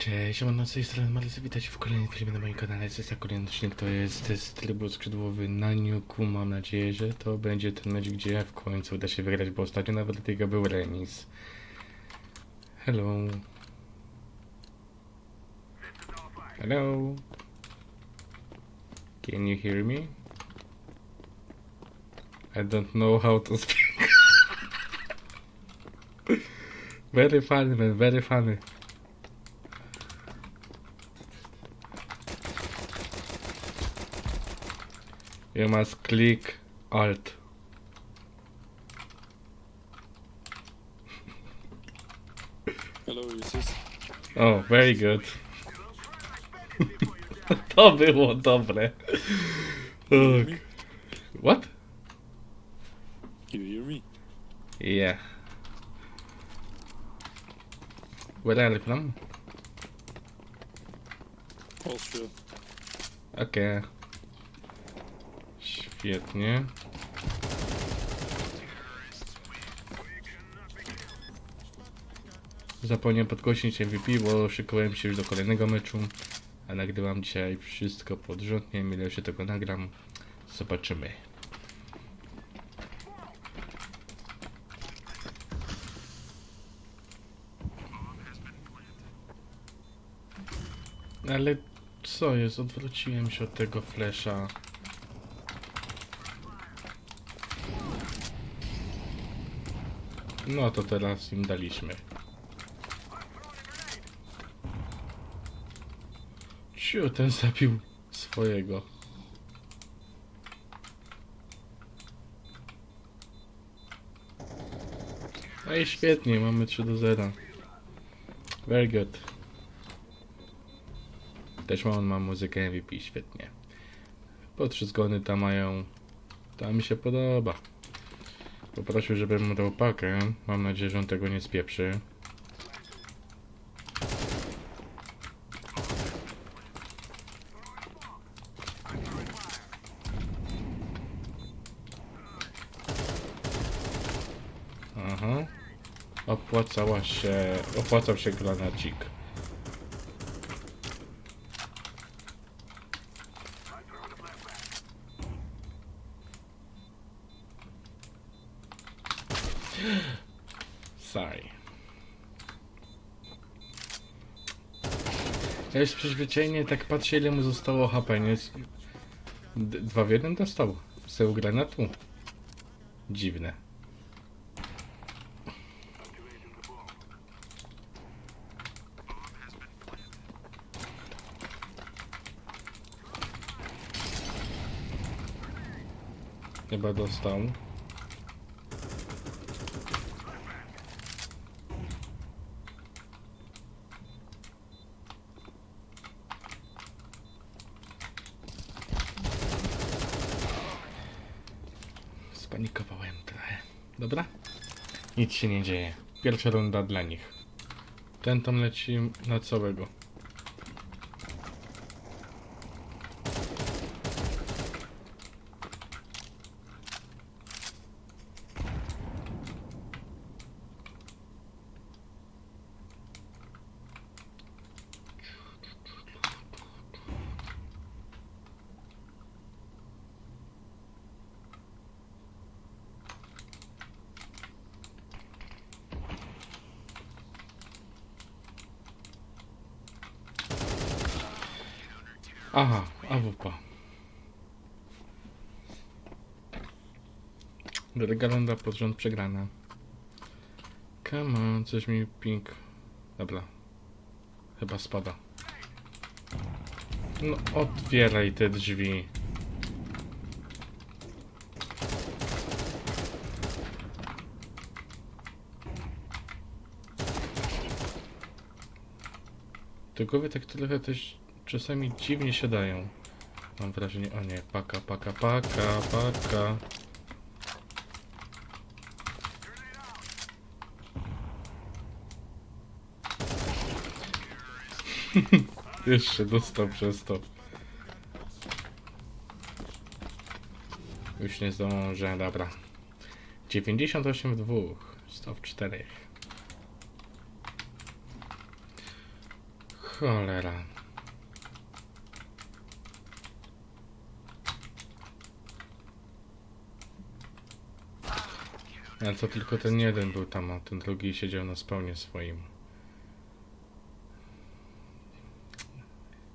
Cześć, mam na tej strony Marysy, witajcie w kolejnym filmie na moim kanale. Jest kolejny odcinek, to jest test trybu skrzydłowy na Nuku. Mam nadzieję, że to będzie ten mecz, gdzie w końcu uda się wygrać, bo ostatnio nawet tego był remis. Hello. Hello. Can you hear me? I don't know how to speak. very funny man, very funny. You must click Alt. Hello, Jesus. Oh, very good. to było dobre. Oh. Eh? What? You hear me? Yeah. Where are you from? Austria. Okej. Świetnie. Zapomniałem podgłośnić MVP, bo szykowałem się już do kolejnego meczu. A nagrywam dzisiaj wszystko pod rząd. Nie wiem ile się tego nagram. Zobaczymy. Ale co jest? Odwróciłem się od tego flesza. No to teraz im daliśmy. Ciu, ten zabił swojego. No i świetnie, mamy 3 do 0. Very good. Też on ma muzykę MVP, świetnie. Po trzy zgony tam mają. To mi się podoba. Poprosił, żebym mu dał pakę. Mam nadzieję, że on tego nie spieprzy. Aha. Opłacała się... Opłacał się granacik. Sorry. Ja już przyzwyczajenie tak patrzę ile mu zostało HP, nie? D- Dwa w jeden dostał. Z tego granatu. Dziwne. Chyba dostał. Spanikowałem trochę. Dobra? Nic się nie dzieje. Pierwsza runda dla nich. Ten tam leci na całego. Aha, AWP. Druga runda pod rząd przegrana. Come on, coś mi ping. Dobra. Chyba spada. No, otwieraj te drzwi. Te głowy tak trochę też czasami dziwnie siadają. Mam wrażenie, o nie, paka, paka, paka, paka. Jeszcze dostał przez to. Już nie zdążę, dobra. 98 w dwóch, 100 w czterech. Cholera. A to tylko ten jeden był tam, a ten drugi siedział na spawnie swoim.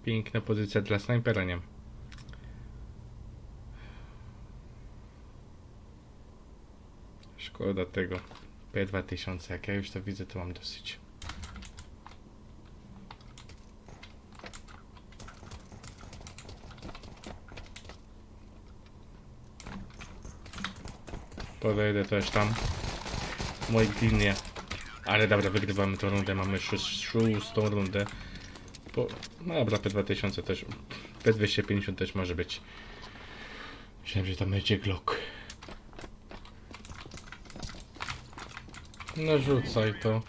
Piękna pozycja dla snajpera, nie? Szkoda tego. P2000, jak ja już to widzę, to mam dosyć. Podejdę też tam. W mojej linie. Ale dobra, wygrywamy tą rundę, mamy szó- szóstą rundę. Po... No dobra, P2000 też. P250 też może być. Myślałem, że tam będzie Glock. No rzucaj to.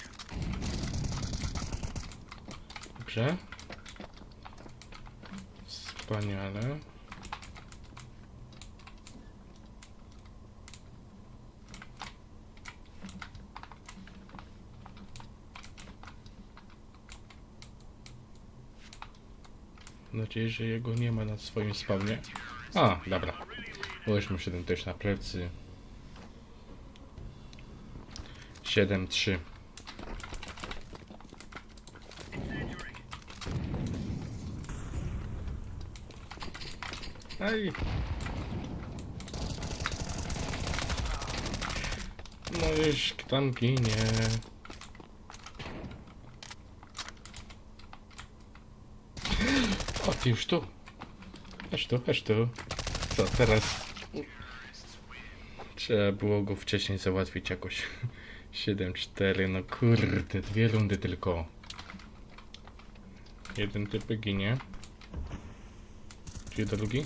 Dobrze. Wspaniale. Mam nadzieję, że jego nie ma na swoim spawnie. A, dobra. Weźmy 7 też na plecy. 7-3. Ej. No już tam ginie. Już tu. Chodź tu, chodź tu. Co, teraz... Trzeba było go wcześniej załatwić jakoś. 7-4, no kurde, dwie rundy tylko. Jeden typ ginie. Gdzie drugi?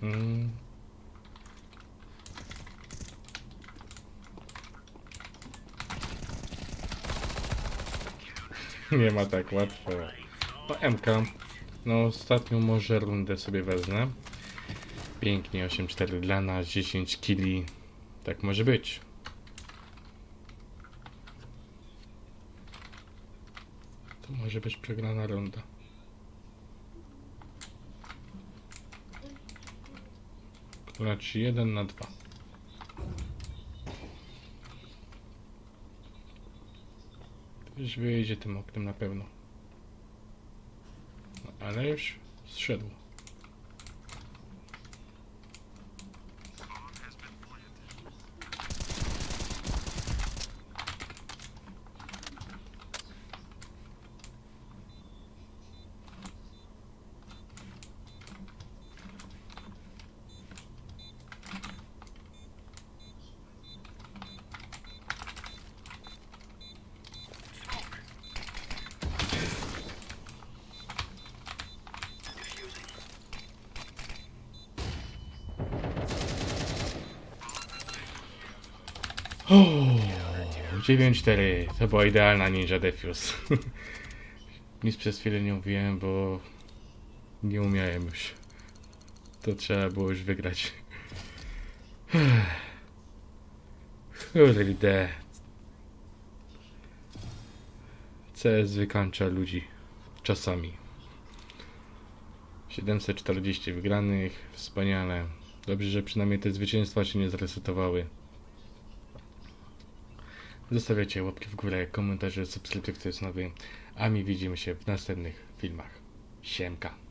Hmm, Nie ma tak łatwo. No MK. No ostatnią może rundę sobie wezmę. Pięknie, 8-4 dla nas, 10 killi. Tak może być. To może być przegrana runda. Ci 1 na 2. Już wyjdzie tym oknem na pewno. No, ale już zszedł. 9-4. To była idealna ninja defuse. Nic przez chwilę nie mówiłem, bo nie umiałem już. To trzeba było już wygrać. Kurde. CS wykańcza ludzi. Czasami. 740 wygranych. Wspaniale. Dobrze, że przynajmniej te zwycięstwa się nie zresetowały. Zostawiacie łapki w górę, komentarze, subskrypcje, kto jest nowy, a my widzimy się w następnych filmach. Siemka.